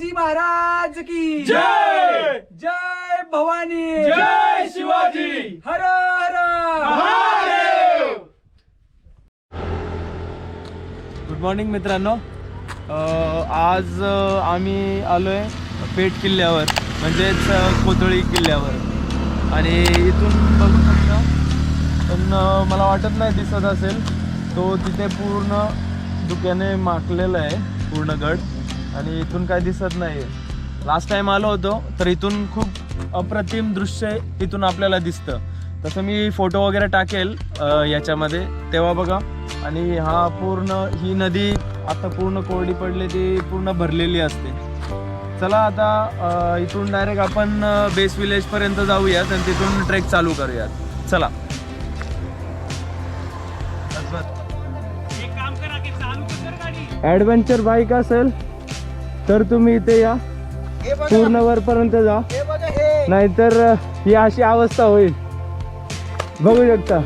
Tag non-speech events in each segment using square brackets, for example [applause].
संभाजी महाराज की। जय! जय भवानी। जय शिवाजी। हर हर। महादेव! गुड मॉर्निंग मित्रांनो. आज आम्ही आलो आहे पेठ किल्ल्यावर म्हणजेच कोथळी किल्ल्यावर. आणि इथून बघू शकता पण मला वाटत नाही दिसत असेल. तो तिथे पूर्ण धुक्याने माखलेला आहे पूर्ण गड. आणि इथून काय दिसत नाही लास्ट टाइम आलो होतो तर इथून खूप अप्रतिम दृश्य इथून आपल्याला दिसतं. तसं मी फोटो वगैरे टाकेल याच्यामध्ये. तेव्हा बघा. आणि हा पूर्ण ही नदी आता पूर्ण कोरडी पडली ती पूर्ण भरलेली असते. चला आता इथून डायरेक्ट आपण बेस विलेज पर्यंत जाऊयात आणि तिथून ट्रेक चालू करूयात. चला. ऍडव्हेंचर बाईक असेल तर तुम्ही इथे या. पूर्ण वरपर्यंत जा. नाहीतर ही अशी अवस्था होईल. बघू शकता.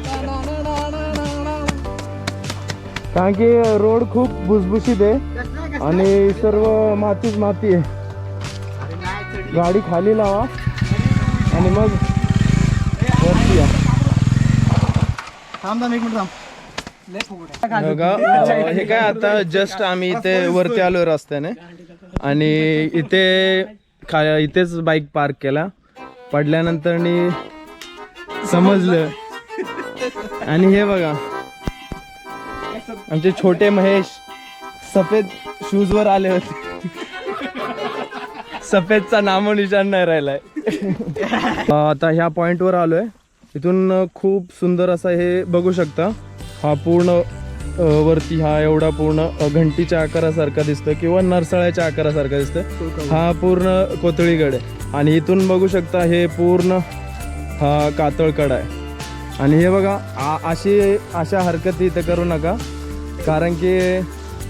कारण की रोड खूप भुसभुशीत आहे आणि सर्व मातीच माती आहे. गाडी खाली लावा आणि मग वरती या. हे काय आता जस्ट आम्ही इथे वरती आलो रस्त्याने. आणि इथे खा इथेच बाईक पार्क केला. पडल्यानंतर समजलं. आणि हे बघा. आमचे छोटे महेश सफेद शूज वर आले होते. सफेदचा नामोनिशान नाही राहिलाय. आता ह्या पॉइंट वर आलोय. इथून खूप सुंदर असं हे बघू शकता. हा पूर्ण वरती हा एवढा पूर्ण घंटीच्या आकारासारखा दिसतो किंवा नरसाळ्याच्या आकारासारखा दिसतो हा पूर्ण कोथळीगड आहे आणि इथून बघू शकता हे पूर्ण हा कातळकड आहे. आणि हे बघा आ- अशी अशा हरकती इथं करू नका. कारण की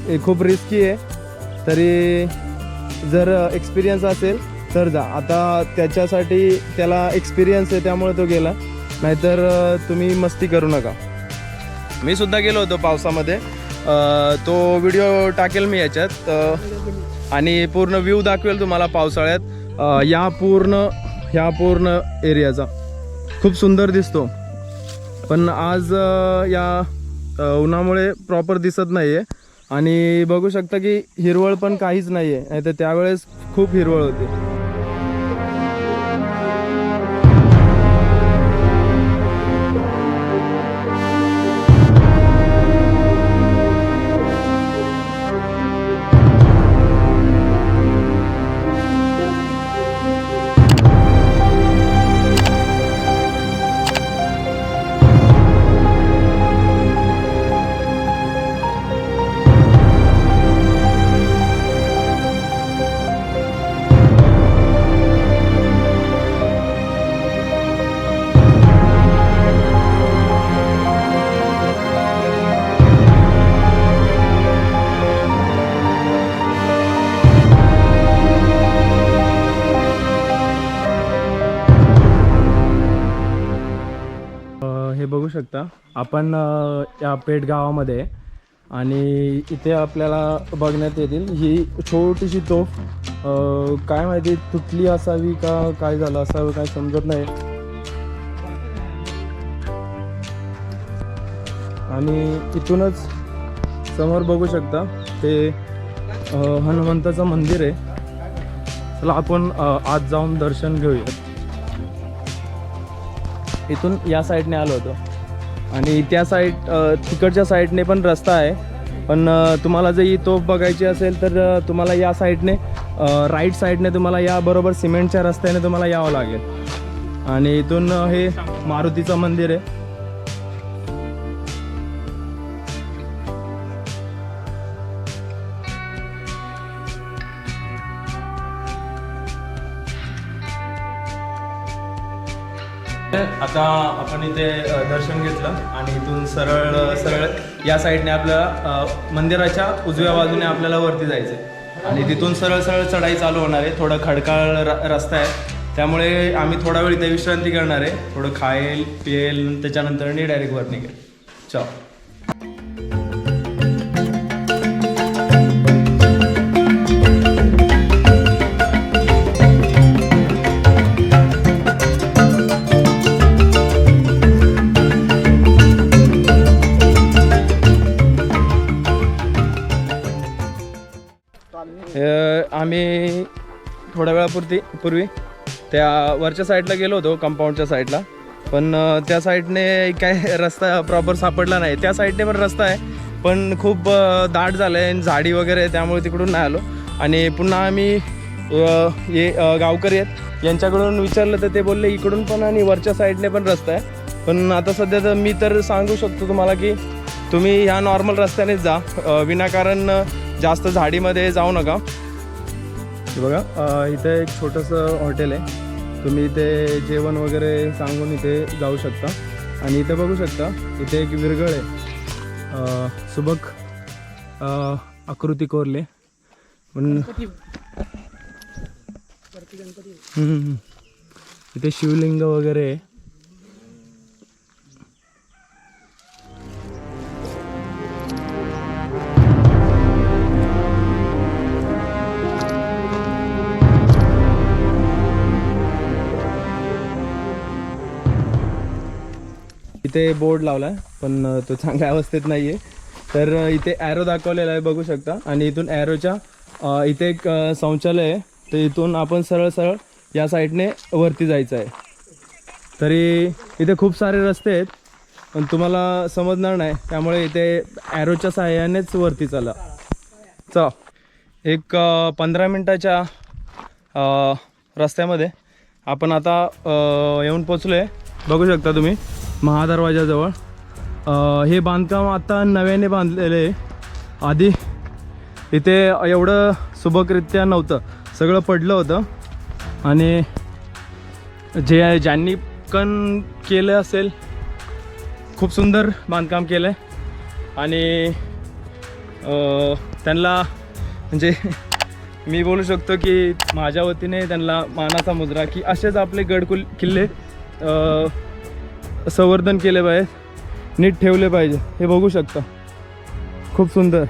हे खूप रिस्की आहे. तरी जर एक्सपिरियन्स असेल तर जा. आता त्याच्यासाठी त्याला एक्सपिरियन्स आहे त्यामुळे तो गेला. नाहीतर तुम्ही मस्ती करू नका. मी सुद्धा गेलो होतो पावसामध्ये. तो व्हिडिओ टाकेल मी याच्यात. आणि पूर्ण व्ह्यू दाखवेल तुम्हाला पावसाळ्यात. या पूर्ण ह्या पूर्ण एरियाचा. खूप सुंदर दिसतो. पण आज या उन्हामुळे प्रॉपर दिसत नाही आहे आणि बघू शकता की हिरवळ पण काहीच नाही आहे नाही तर त्यावेळेस खूप हिरवळ होती. शकता. आपण या पेठ गावामध्ये आणि इथे आपल्याला बघण्यात येतील ही छोटीशी तोफ. काय माहिती तुटली असावी का काय झालं असावं काय समजत नाही. आणि इथूनच समोर बघू शकता ते हनुमंताचं मंदिर आहे. चला आपण आज जाऊन दर्शन घेऊया इथून या साईडने आलो होतो. आणि त्या साईड तिकडच्या साईडने पण रस्ता आहे. पण तुम्हाला जर ही तोफ बघायची असेल तर तुम्हाला या साईडने राईट साईडने तुम्हाला या बरोबर सिमेंटच्या रस्त्याने तुम्हाला यावं लागेल. आणि इथून हे मारुतीचं मंदिर आहे. आता आपण इथे दर्शन घेतलं आणि इथून सरळ सरळ या साईडने आपल्याला मंदिराच्या उजव्या बाजूने आपल्याला वरती जायचं आहे आणि तिथून सरळ सरळ चढाई चालू होणार आहे. थोडं खडकाळ रस्ता आहे. त्यामुळे आम्ही थोडा वेळ इथे विश्रांती करणार आहे. थोडं खाईल पियेल त्याच्यानंतर डायरेक्ट वर निघेल. चल. थोड्या पूर्वी. त्या वरच्या साईडला गेलो होतो कंपाऊंडच्या साईडला पण त्या साईडने काय रस्ता प्रॉपर सापडला नाही. त्या साईडने पण रस्ता आहे पण खूप दाट झालं आहे झाडी वगैरे आहे त्यामुळे तिकडून नाही आलो. आणि पुन्हा आम्ही ये गावकरी आहेत. यांच्याकडून विचारलं तर ते बोलले इकडून पण आणि वरच्या साईडने पण रस्ता आहे. पण आता सध्या तर मी तर सांगू शकतो तुम्हाला की तुम्ही ह्या नॉर्मल रस्त्यानेच जा. विनाकारण जास्त झाडीमध्ये जाऊ नका. बघा इथे एक छोटंसं हॉटेल आहे. तुम्ही इथे जेवण वगैरे सांगून इथे जाऊ शकता. आणि इथे बघू शकता इथे एक विरगळ आहे. सुबक आकृती कोरले. पण. इथे शिवलिंग वगैरे आहे. इथे बोर्ड लावला आहे पण तो चांगल्या अवस्थेत नाही आहे तर इथे ॲरो दाखवलेला आहे बघू शकता. आणि इथून ॲरोच्या इथे एक शौचालय आहे. तर इथून आपण सरळ सरळ या साईडने वरती जायचं आहे. तरी इथे खूप सारे रस्ते आहेत पण तुम्हाला समजणार नाही. त्यामुळे इथे ॲरोच्या सहाय्यानेच वरती चला. चला. एक पंधरा मिनटाच्या रस्त्यामध्ये आपण आता येऊन पोचलो आहे बघू शकता तुम्ही. महादरवाजाजवळ. हे बांधकाम आता नव्याने बांधलेलं आहे. आधी इथे एवढं सुबकरित्या नव्हतं. सगळं पडलं होतं. आणि जे ज्यांनी पण केलं असेल खूप सुंदर बांधकाम केलं आहे आणि त्यांना म्हणजे [laughs] मी बोलू शकतो की माझ्या वतीने त्यांना मानाचा मुजरा की असेच आपले गडकुल किल्ले संवर्धन केले पाहिजे. नीट ठेवले पाहिजे. हे बघू शकता. खूप सुंदर.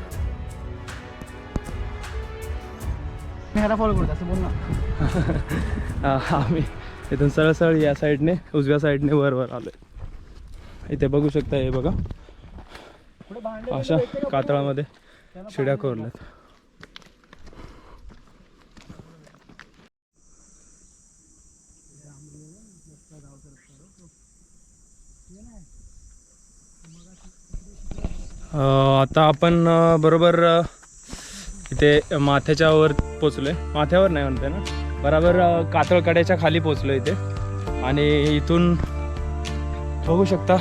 [laughs] आम्ही इथून सरळ सरळ या साईडने उजव्या साईडने वर वर आलो इथे बघू शकता हे बघा. अशा कातळामध्ये शिड्या कोरल्यात. आता आपण बरोबर इथे माथ्याच्या वर आहे माथ्यावर नाही म्हणते ना? बरोबर कातळकड्याच्या खाली पोचलो इथे. आणि इथून बघू शकता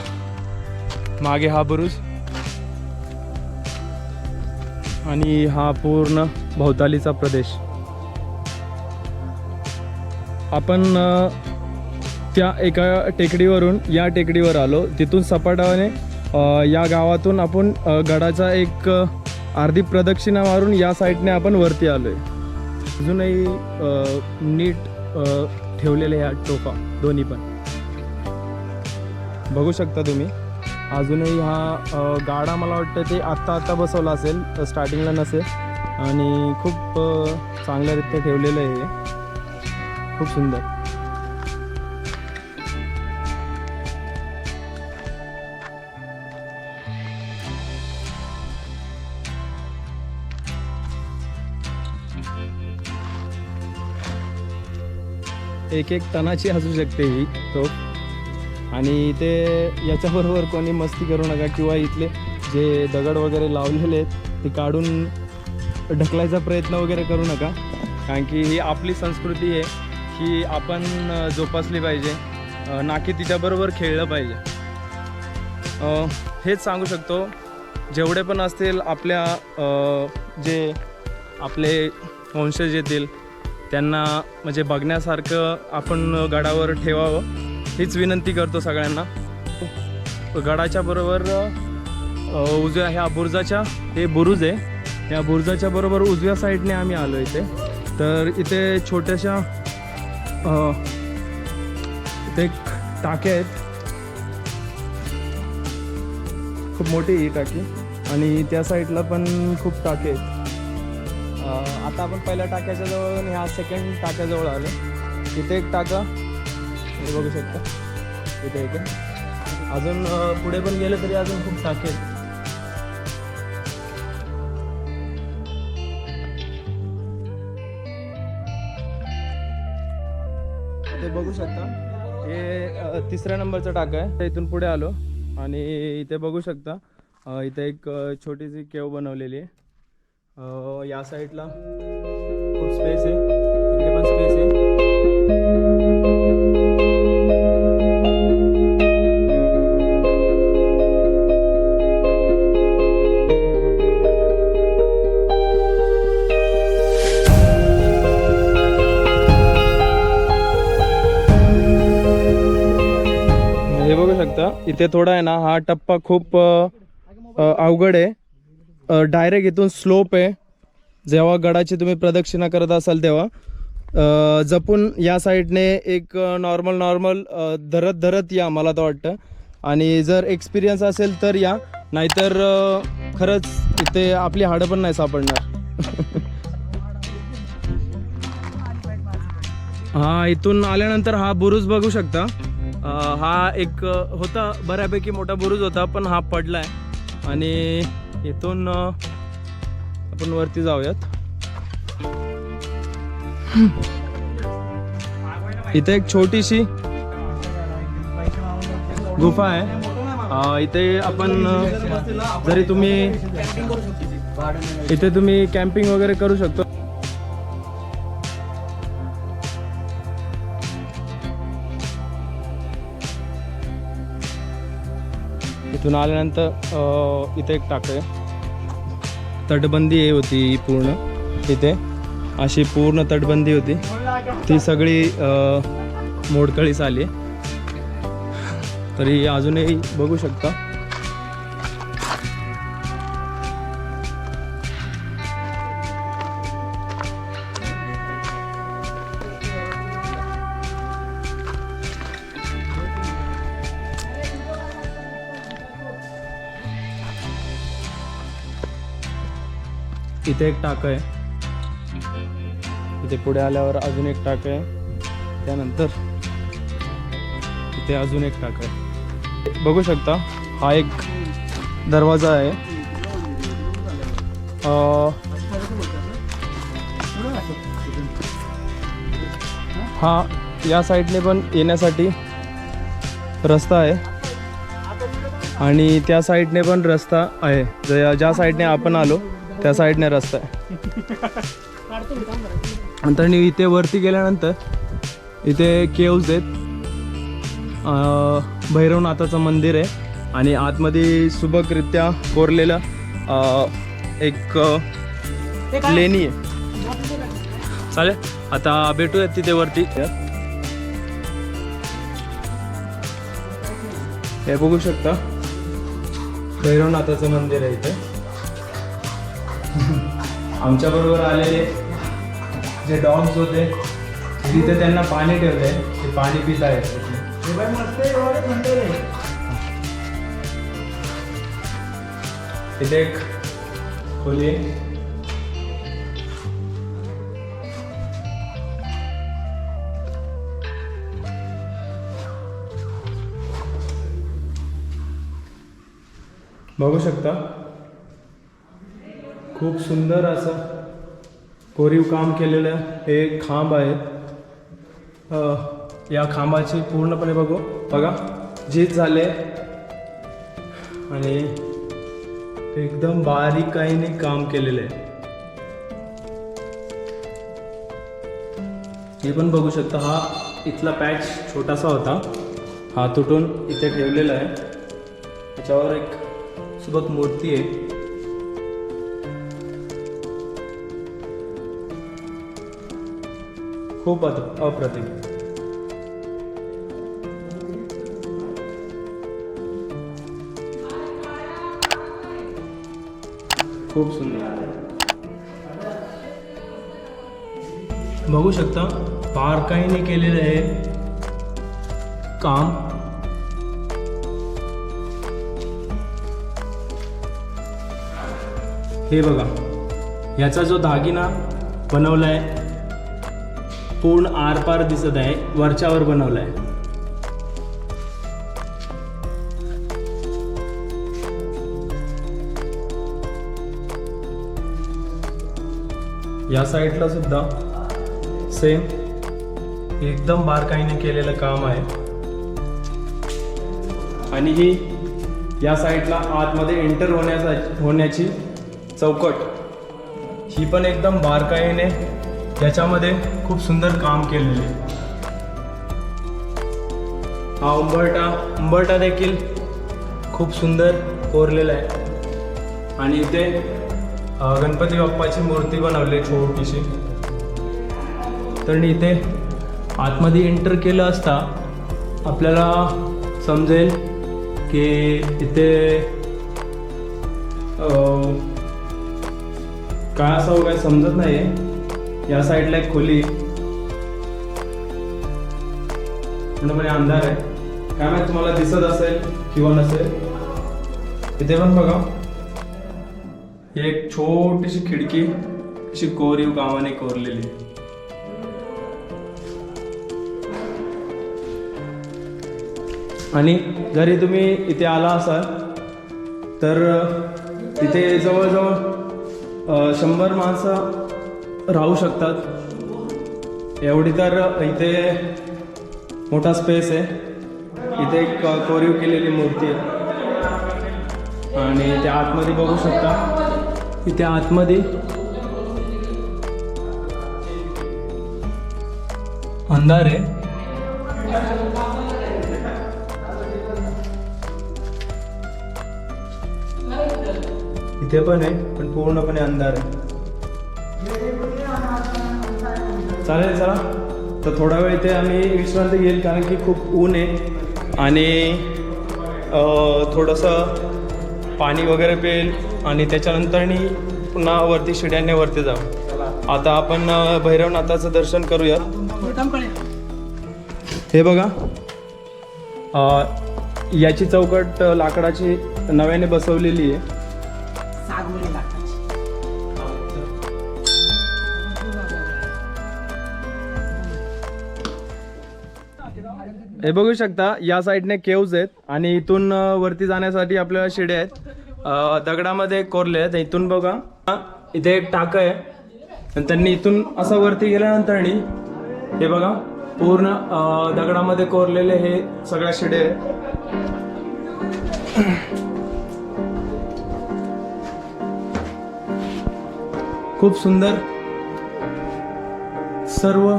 मागे हा बुरुज. आणि हा पूर्ण भोवतालीचा प्रदेश. आपण त्या एका टेकडीवरून या टेकडीवर आलो. तिथून सपाटाने या गावातून आपण गडाचा एक अर्धी प्रदक्षिणा मारून या साईडने आपण वरती आलो आहे अजूनही नीट ठेवलेल्या ठेवलेले ह्या टोपा दोन्ही पण. बघू शकता तुम्ही. अजूनही हा गाडा मला वाटतं ते आत्ता आत्ता बसवला असेल स्टार्टिंगला नसेल. आणि खूप चांगल्यारीत्या ठेवलेलं आहे खूप सुंदर. एक एक टनाची असू शकते ही तोफ आणि ते याच्याबरोबर कोणी मस्ती करू नका किंवा इथले जे दगड वगैरे लावलेले आहेत ते काढून ढकलायचा प्रयत्न वगैरे करू नका. कारण की ही आपली संस्कृती आहे ही आपण जोपासली पाहिजे. ना की तिच्याबरोबर खेळलं पाहिजे. हेच सांगू शकतो. जेवढे पण असतील आपल्या जे आपले वंशज येतील त्यांना म्हणजे बघण्यासारखं आपण गडावर ठेवावं हीच विनंती करतो सगळ्यांना. गडाच्या बरोबर उजव्या ह्या बुरुजाच्या हे बुरुज आहे. या बुरुजाच्या बरोबर उजव्या साईडने आम्ही आलो इथे. तर इथे छोट्याशा इथे एक टाके आहेत. खूप मोठी ही टाकी. आणि त्या साईडला पण खूप टाके आहेत. आता आपण पहिल्या टाक्याच्या जवळ आणि ह्या सेकंड टाक्याजवळ आलो. तिथे एक टाका. हे बघू शकता. इथे एक अजून पुढे पण गेलं तरी अजून खूप टाके आहेत. बघू शकता. हे तिसऱ्या नंबरचा टाका आहे. तर इथून पुढे आलो. आणि इथे बघू शकता इथे एक छोटीशी केव बनवलेली आहे. या साईडला खूप स्पेस आहे. इकडे पण स्पेस आहे. हे बघू शकता इथे थोडा आहे ना हा टप्पा खूप अवघड आहे. डायरेक्ट इथून स्लोप आहे. जेव्हा गडाची तुम्ही प्रदक्षिणा करत असाल तेव्हा जपून या साईडने एक नॉर्मल नॉर्मल धरत धरत या मला तर वाटतं. आणि जर एक्सपिरियन्स असेल तर या. नाहीतर खरंच इथे आपली हाडं पण नाही सापडणार. हा इथून आल्यानंतर हा बुरुज बघू शकता. हा एक होता बऱ्यापैकी मोठा बुरुज होता पण हा पडलाय. आणि इथून आपण वरती जाऊयात. इथे एक छोटीशी गुफा आहे. इथे आपण जरी तुम्ही इथे तुम्ही कॅम्पिंग वगैरे करू शकतो. इथून आल्यानंतर इथे एक टाकळे आहे तटबंदी हे होती पूर्ण इथे. अशी पूर्ण तटबंदी होती. ती सगळी मोडकळीस आली. तरी अजूनही बघू शकता. इथे एक टाक आहे. इथे पुढे आल्यावर अजून एक टाक आहे. त्यानंतर इथे अजून एक टाक आहे. बघू शकता हा एक दरवाजा आहे. हा या साईडने पण येण्यासाठी रस्ता आहे. आणि त्या साईडने पण रस्ता आहे. ज्या ज्या साईडने आपण आलो त्या साईडने रस्ता आहे. नंतर इथे वरती गेल्यानंतर इथे केव्ज आहेत. भैरवनाथाचं मंदिर आहे. आणि आतमध्ये सुबकरित्या कोरलेलं एक लेणी आहे. चालेल आता भेटूयात तिथे वरती. हे बघू शकता भैरवनाथाचं मंदिर आहे इथे. आमच्या बरोबर आलेले जे डॉग्स होते तिथे त्यांना पाणी ठेवलंय ते पाणी पित आहेत. इथे एक खोली बघू शकता? खूप सुंदर असं कोरीव काम केलेलं हे खांब आहेत. या खांबाची पूर्णपणे बघू. बघा झीज झाले. आणि एकदम बारीकाईने काम केलेलं. आहे हे पण बघू शकता हा इथला पॅच छोटासा होता. हा तुटून इथे ठेवलेला आहे. त्याच्यावर एक सोबत मूर्ती आहे. खूप अप्रतिम. खूप सुंदर. बघू शकता बारकाईने केलेलं आहे काम. हे बघा याचा जो दागिना बनवलाय पूर्ण आरपार दिसत आहे. वरच्यावर बनवलाय. या साईडला सुद्धा सेम एकदम बारकाईने केलेलं काम आहे. आणि ही या साईडला आतमध्ये एंटर होण्याचा होण्याची चौकट. ही पण एकदम बारकाईने याच्यामध्ये खूप सुंदर काम केलेले. हा उंबरटा उंबरटा देखील खूप सुंदर कोरलेला आहे. आणि इथे गणपती बाप्पाची मूर्ती बनवली आहे छोटीशी. तर इथे आतमध्ये एंटर केलं असता आपल्याला समजेल की इथे अ, काय असावं काय समजत नाही या साईडला एक खोली. आहे. पूर्णपणे अंधार आहे. काय माहीत तुम्हाला दिसत असेल किंवा नसेल? इथे पण बघा. एक छोटीशी खिडकी अशी कोरीव गावाने कोरलेली. आणि जरी तुम्ही इथे आला असाल तर इथे जवळजवळ शंभर माणसं राहू शकतात. एवढी तर इथे मोठा स्पेस आहे. इथे एक कोरीव केलेली मूर्ती आहे. आणि त्या आतमध्ये बघू शकता. इथे आतमध्ये अंधार आहे. इथे पण आहे पण पूर्णपणे अंधार आहे. चालेल चला. तर थोडा वेळ इथे आम्ही विश्रांती घेईल कारण की खूप ऊन आहे. आणि थोडंसं पाणी वगैरे पेल आणि त्याच्यानंतरनी पुन्हा वरती शिड्याने वरती जाऊ. आता आपण भैरवनाथाचं दर्शन करूया हे बघा. याची चौकट लाकडाची नव्याने बसवलेली आहे. हे बघू शकता या साईडने केव्ज आहेत आणि इथून वरती जाण्यासाठी आपल्याला शिड्या आहेत. दगडामध्ये कोरले आहेत. इथून बघा. इथे एक टाक आहे. आणि त्यांनी इथून असं वरती गेल्यानंतर हे बघा पूर्ण दगडामध्ये कोरलेले हे सगळ्या शिडे आहेत. खूप सुंदर सर्व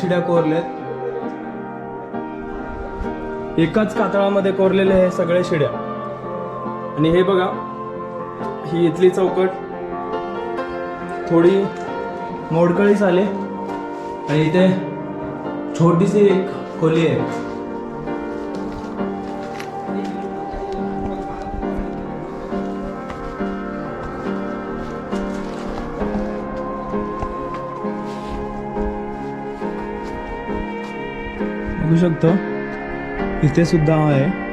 शिड्या कोरल्यात एकाच कातळामध्ये कोरलेले हे सगळे शिड्या. आणि हे बघा ही इथली चौकट. थोडी मोडकळीच आले. आणि इथे छोटीशी एक खोली आहे. बघू शकतो. इथे सुद्धा आहे.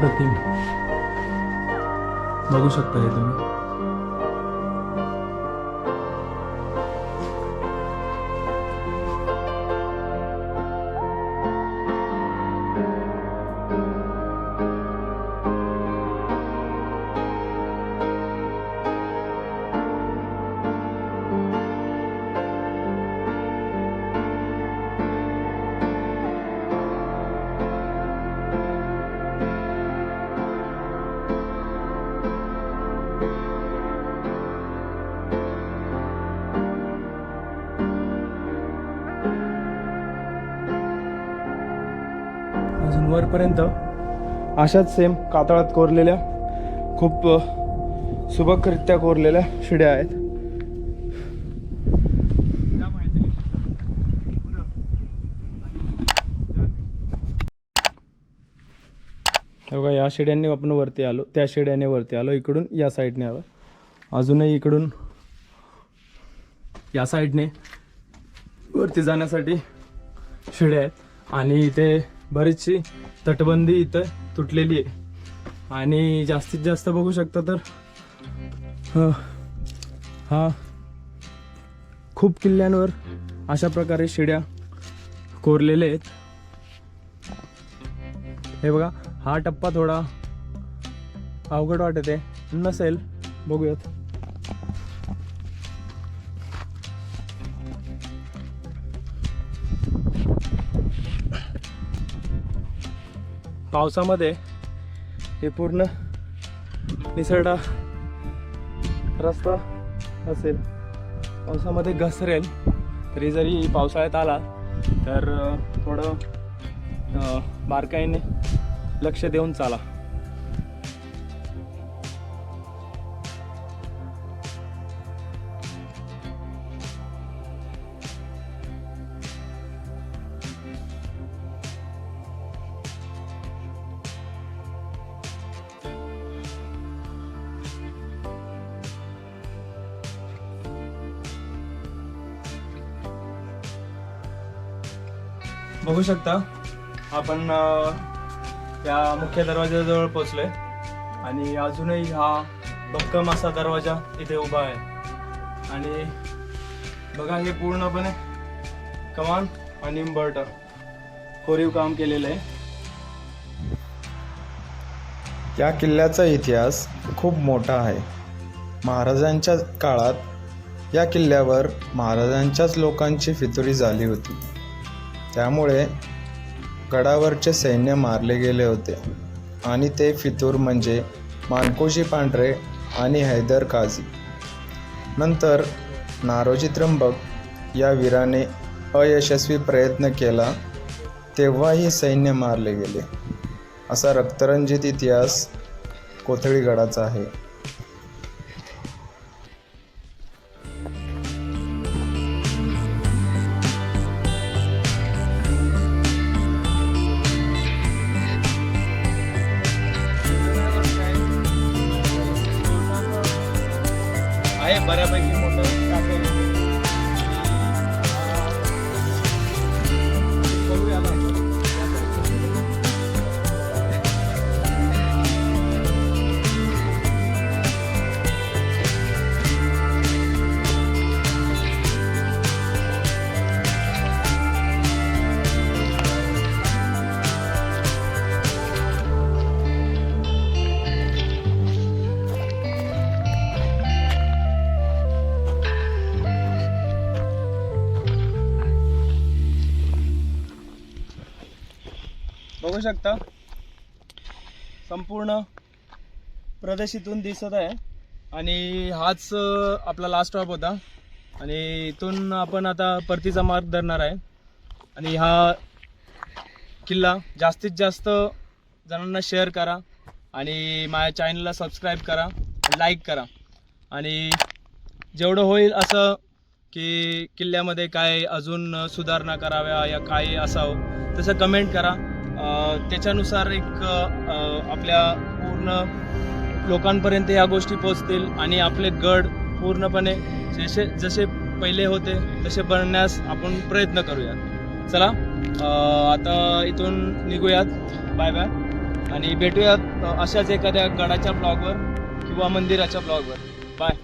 अप्रतिम. बघू शकता हे तुम्ही. वरपर्यंत अशाच सेम कातळात कोरलेल्या खूप सुबकरित्या कोरलेल्या शिड्या आहेत. बघा या शिड्याने आपण वरती आलो. त्या शिड्याने वरती आलो. इकडून या साईडने आलो. अजूनही इकडून या साईडने वरती जाण्यासाठी शिड्या आहेत. आणि इथे बरीचशी तटबंदी इथं तुटलेली आहे. आणि जास्तीत जास्त बघू शकता तर हा खूप किल्ल्यांवर अशा प्रकारे शिड्या कोरलेले आहेत. हे बघा हा टप्पा थोडा अवघड वाटत आहे. नसेल बघूयात. पावसामध्ये हे पूर्ण निसरडा रस्ता असेल. पावसामध्ये घसरेल. तरी जरी पावसाळ्यात आला तर थोडं बारकाईने लक्ष देऊन चाला. बघू शकता. आपण या मुख्य दरवाजाजवळ पोचलोय. आणि अजूनही हा भक्कम असा दरवाजा इथे उभा आहे. आणि बघा हे पूर्णपणे कमान आणि इन्व्हर्टर. कोरीव काम केलेलं आहे. या किल्ल्याचा इतिहास खूप मोठा आहे. महाराजांच्या काळात या किल्ल्यावर महाराजांच्याच लोकांची फितुरी झाली होती. त्यामुळे गडावरचे सैन्य मारले गेले होते. आणि ते फितूर म्हणजे मानकोजी पांढरे आणि हैदर काझी. नंतर नारोजी त्र्यंबक या वीराने अयशस्वी प्रयत्न केला तेव्हाही सैन्य मारले गेले. असा रक्तरंजित इतिहास कोथळीगडाचा आहे. आहे बऱ्यापैकी मोठं बघू शकता. संपूर्ण प्रदेश इथून दिसत आहे. आणि हाच आपला लास्ट स्टॉप होता. आणि इथून आपण आता परतीचा मार्ग धरणार आहे. आणि हा किल्ला जास्तीत जास्त जणांना शेअर करा. आणि माझ्या चॅनलला सबस्क्राईब करा. लाईक करा. आणि जेवढं होईल असं की किल्ल्यामध्ये काय अजून सुधारणा कराव्या या काय असावं तसं कमेंट करा. त्याच्यानुसार एक आपल्या पूर्ण लोकांपर्यंत या गोष्टी पोचतील आणि आपले गड पूर्णपणे जसे जसे पहिले होते तसे बनण्यास आपण प्रयत्न करूयात चला आता इथून निघूयात. बाय बाय आणि भेटूयात अशाच एखाद्या गडाच्या ब्लॉगवर किंवा मंदिराच्या ब्लॉगवर. बाय